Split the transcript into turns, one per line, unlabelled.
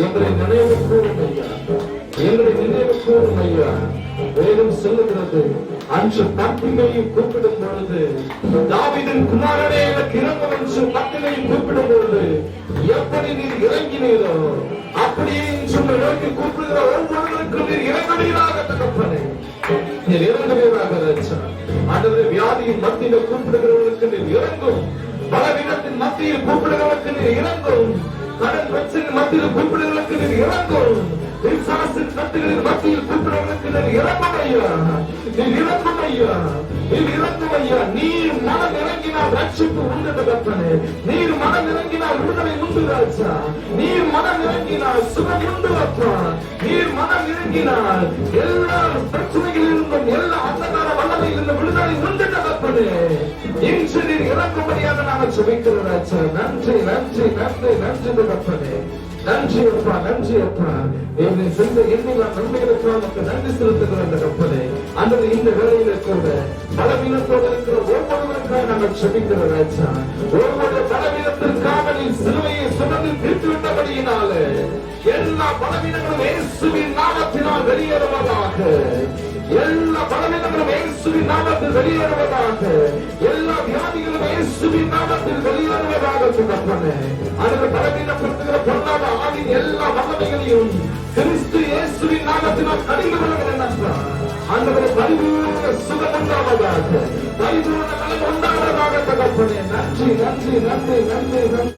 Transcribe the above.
எங்களை நினைவு கூறும் ஐயா. எங்களை நினைவு கூறும் ஐயா. வேதம் சொல்லுகிறது அன்று பத்தினையை கூப்பிடும் பொழுது தாவிதின் குமாரனே எனக்கு இறங்கும் என்று பத்தினையை கூப்பிடும் பொழுது எப்படி நீர் இறங்கினீரோ அப்படியே சொன்ன நோக்கி கூப்பிடுகிற ஒவ்வொருவருக்கும் நீர் இறங்குவீராக தகப்பனே. நீர் இறங்குவீராக ஆண்டவரே வியாதியின் மத்தியில் கூப்பிடுகிறவர்களுக்கு நீர் இறங்கும். பலவீனத்தின் மத்தியில் கூப்பிடுகிறவர்களுக்கு நீர் இறங்கும். கடன் பிரச்சனை மத்தியில் கூப்பிடுகிறவர்களுக்கு நீ இறங்கும். விசுவாசின் கட்டுகளின் மத்தியில் கூப்பிடுறவர்களுக்கு நீர் இறங்கும் ஐயா. நீர் இறங்கும் ஐயா. நீர் இறங்கும் ஐயா. நீர் மனம் இறங்கினால் ரட்சிப்பு உண்டு தகப்பனே நீர் மனம் இறங்கினால் விடுதலை உண்டு ராஜா. நீர் மனம் இறங்கினால் சுகம் உண்டு அப்பா. நீர் மனம் இறங்கினால் எல்லா பிரச்சனைகளிலிருந்தும் எல்லா அந்தகார வல்லமையிலிருந்து விடுதலை உண்டு தகப்பனே இன்று நீர் இறக்கும்படியாக நாங்கள் சுமைக்கிறோம் ராஜா. நன்றி நன்றி நன்றி நன்றி தகப்பனே நன்றி அப்பா நன்றி அப்பா. என்னை சென்ற எண்ணிலாம் நன்மைகளுக்காக உனக்கு நன்றி செலுத்துகிறோம் அந்த கப்பலே அந்த இந்த வேலையில கூட பலவீனத்தோடு இருக்கிற ஒவ்வொருவருக்காக நாங்கள் செபிக்கிறோம் ராஜா. ஒவ்வொரு பலவீனத்திற்காக நீ சிலுவையை சுமந்து தீர்த்து விட்டபடியினாலே எல்லா பலவீனங்களும் இயேசுவின் நாமத்தினால் வெளியேறுவதாக. எல்லா பலவீனங்களும் இயேசுவின் நாமத்தில் வெளியேறுவதாக. இயேசுவின் நாமத்தில் வெளியேறுவதாக தகப்பனே அதுக்கு பலவீனப்படுத்துகிற பொருளாத ஆவின் எல்லா வல்லமைகளையும் கிறிஸ்து இயேசுவின் நாமத்தினால் கடிந்து கொள்கிறேன் அப்பா. ஆண்டவரே பரிபூர்ண சுகம் உண்டாவதாக பரிபூர்ண நலம் உண்டாவதாக தகப்பனே நன்றி நன்றி நன்றி நன்றி நன்றி.